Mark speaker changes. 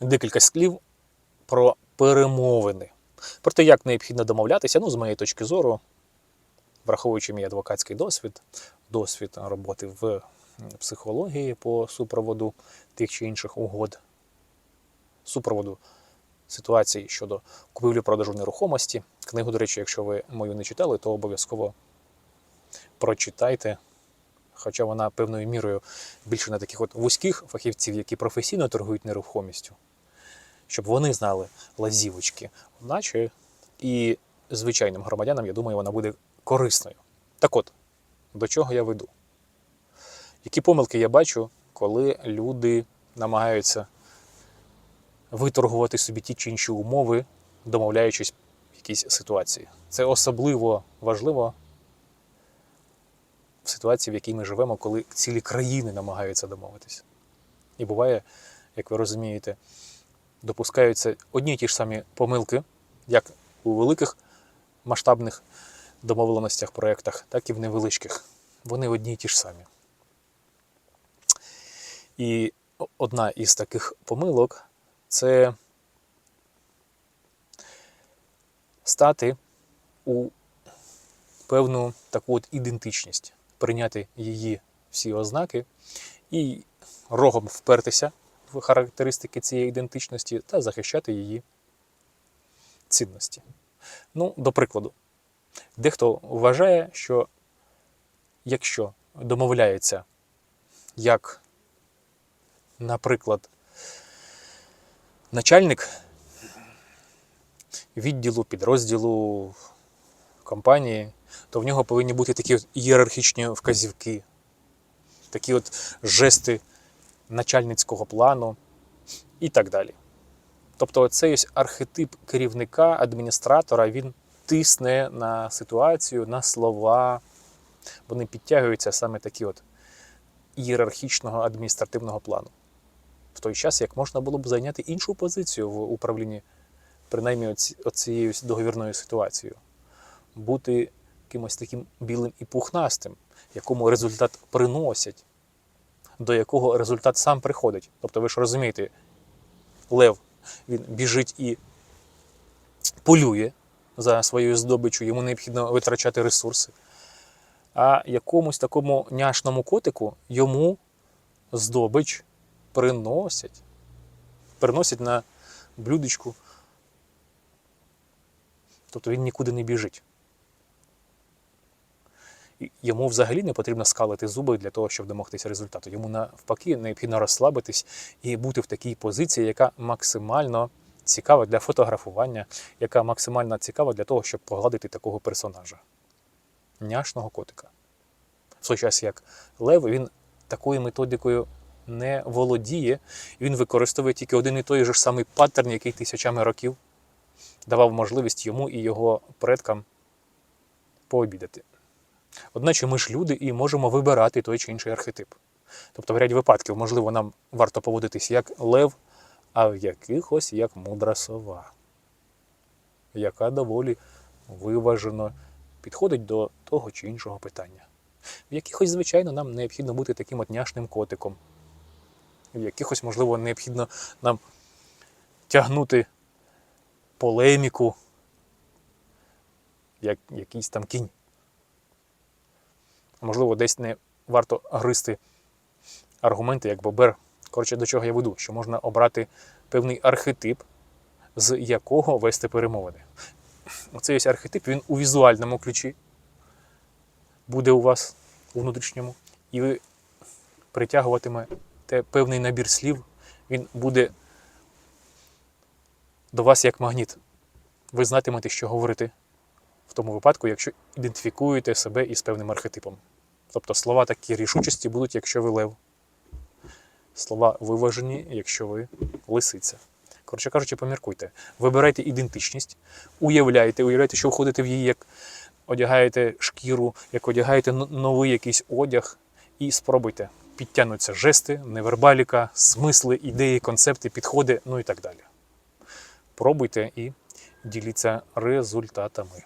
Speaker 1: декілька слів про перемовини. Про те, як необхідно домовлятися, ну, з моєї точки зору, враховуючи мій адвокатський досвід, досвід роботи в психології по супроводу тих чи інших угод, супроводу ситуацій щодо купівлі-продажу нерухомості. Книгу, до речі, якщо ви мою не читали, то обов'язково прочитайте. Хоча вона певною мірою більше на таких от вузьких фахівців, які професійно торгують нерухомістю, щоб вони знали лазівочки, наче і звичайним громадянам, я думаю, вона буде корисною. Так от, до чого я веду? Які помилки я бачу, коли люди намагаються виторгувати собі ті чи інші умови, домовляючись в якійсь ситуації. Це особливо важливо в ситуації, в якій ми живемо, коли цілі країни намагаються домовитися. І буває, як ви розумієте, допускаються одні й ті ж самі помилки, як у великих масштабних домовленостях, проєктах, так і в невеличких. Вони одні й ті ж самі. І одна із таких помилок це стати у певну таку от ідентичність, прийняти її всі ознаки і рогом впертися в характеристики цієї ідентичності та захищати її цінності. Ну, до прикладу, дехто вважає, що якщо домовляється, як, наприклад, начальник відділу, підрозділу компанії, то в нього повинні бути такі ієрархічні вказівки, такі от жести начальницького плану і так далі. Тобто цей ось архетип керівника, адміністратора, він тисне на ситуацію, на слова. Вони підтягуються саме такі от ієрархічного адміністративного плану. В той час, як можна було б зайняти іншу позицію в управлінні, принаймні оці- оцією договірною ситуацією, бути кимось таким білим і пухнастим, якому результат приносять, до якого результат сам приходить. Тобто, ви ж розумієте, лев він біжить і полює за своєю здобиччю, йому необхідно витрачати ресурси. А якомусь такому няшному котику йому здобич приносять. Приносять на блюдечку. Тобто він нікуди не біжить. Йому взагалі не потрібно скалити зуби для того, щоб домогтися результату. Йому навпаки необхідно розслабитись і бути в такій позиції, яка максимально цікава для фотографування, яка максимально цікава для того, щоб погладити такого персонажа. Няшного котика. В той час як Лев, він такою методикою не володіє, він використовує тільки один і той же ж самий паттерн, який тисячами років давав можливість йому і його предкам пообідати. Одначе ми ж люди і можемо вибирати той чи інший архетип. Тобто, в ряді випадків, можливо, нам варто поводитись як лев, а в якихось як мудра сова, яка доволі виважено підходить до того чи іншого питання. В якихось, звичайно, нам необхідно бути таким от няшним котиком. В якихось, можливо, необхідно нам тягнути полеміку, як якийсь там кінь. Можливо, десь не варто гризти аргументи, як бобер. Коротше, до чого я веду, що можна обрати певний архетип, з якого вести перемовини. Оцей ось архетип він у візуальному ключі буде у вас у внутрішньому, і ви притягуватимете певний набір слів, він буде до вас як магніт. Ви знатимете, що говорити в тому випадку, якщо ідентифікуєте себе із певним архетипом. Тобто слова такі рішучості будуть, якщо ви лев. Слова виважені, якщо ви лисиця. Коротше кажучи, поміркуйте. Вибирайте ідентичність, уявляйте, уявляйте, що входите в її, як одягаєте шкіру, як одягаєте новий якийсь одяг, і спробуйте. Підтягнуться жести, невербаліка, смисли, ідеї, концепти, підходи, ну і так далі. Пробуйте і діліться результатами.